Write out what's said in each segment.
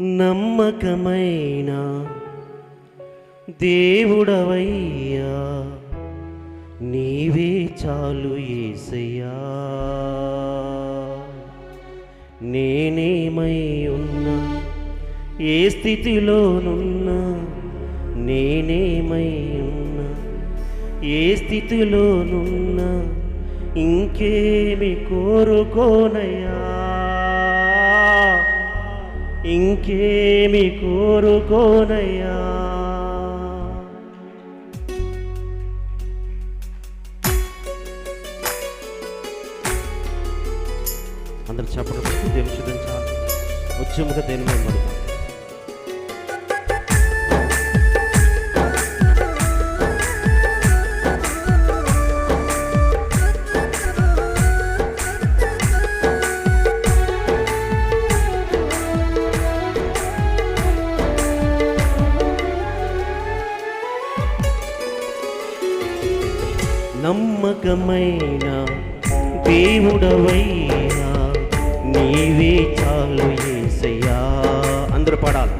నమ్మకమైన దేవుడవయ్యా నీవే చాలు ఏసయ్యా. నేనేమై ఉన్నా ఏ స్థితిలోనున్నా నేనేమై ఉన్నా ఏ స్థితిలోనున్నా ఇంకేమి కోరుకోనయ్యా. ఇంకేమి కోరుకోనయ్యా? అందరు చెప్పడం దేవుని శుద్ధించాలి ఉద్యముగా దేని మీద నమ్మకమైన దేవుడవైనా నీవే చాలు ఏసయ్యా. అందరూ పాడాలి.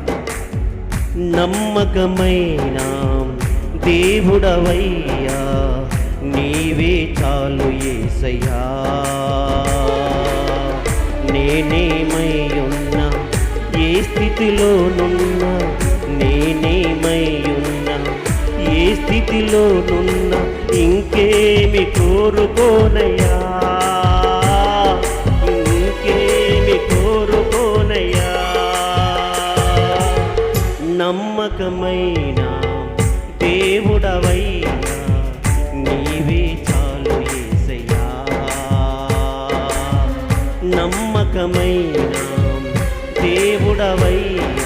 నమ్మకమైన దేవుడవయ్యా నీవే చాలు ఏసయ్యా. నేనేమై ఉన్నా ఏ స్థితిలోనున్నా నేనేమై ఉన్నా ఏ స్థితిలోనున్నా ఇంకేమి కోరుకోనయ్యా? ఇంకేమి కోరుకోనయ్యా? నమ్మకమైన దేవుడవైనా నీవే చాలు ఏసయ్యా. నమ్మకమైన దేవుడవైనా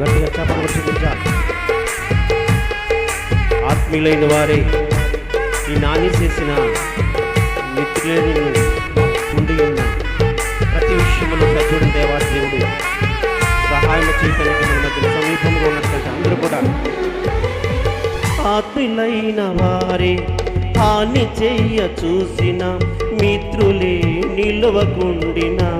గట్టిగా ఆత్మీయులైన వారే ఈ నాని చేసిన మిత్రులే ఉండి ఉన్న ప్రతి విషయంలో సజ్జుడు దేవా దేవుడు సహాయం చేయడానికి మన మధ్య సమీపంలో ఉన్నట్టు అందరూ కూడా ఆత్మీయులైన వారే హాని చెయ్య చూసిన మిత్రులే నిలవకుండినా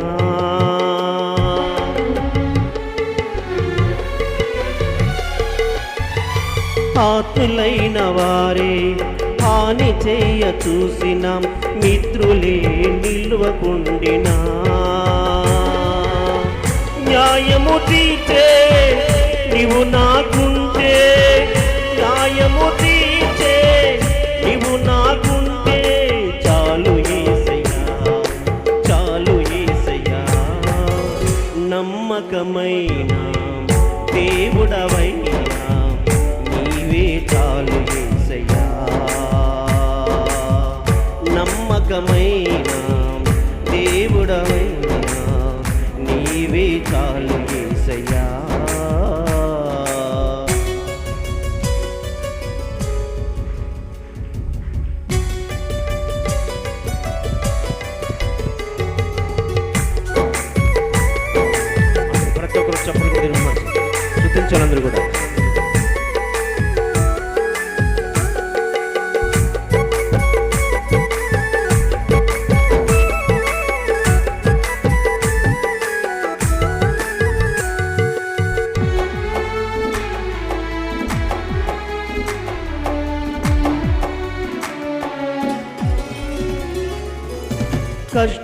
ఆతులైన వారే హాని చెయ్య చూసిన మిత్రులే నిల్వకుండినా. న్యాయము తీర్చే నీవు నాకు శృతించాలి అందరూ కూడా.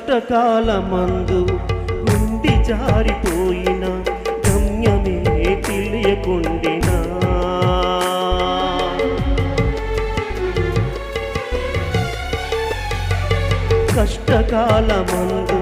కష్టకాలమందు ఉండి జారిపోయి తెలియకుండినా కష్టకాలమందు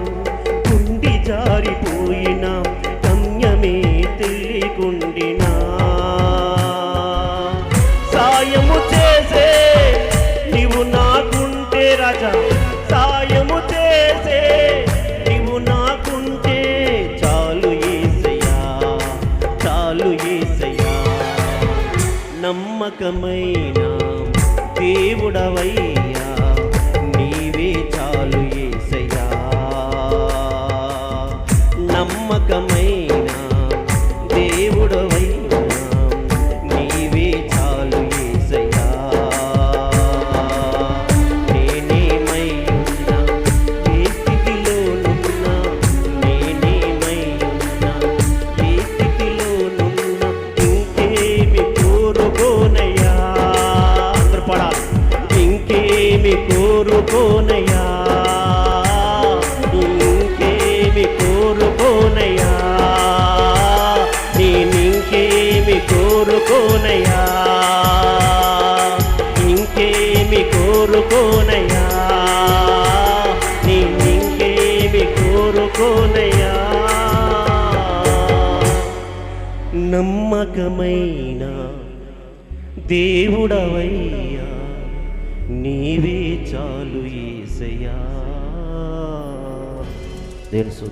నమ్మకమైన దేవుడవయ్యా మార్గమైన దేవుడవయ్యా నీవే చాలు ఏసయ్యా తెలుసు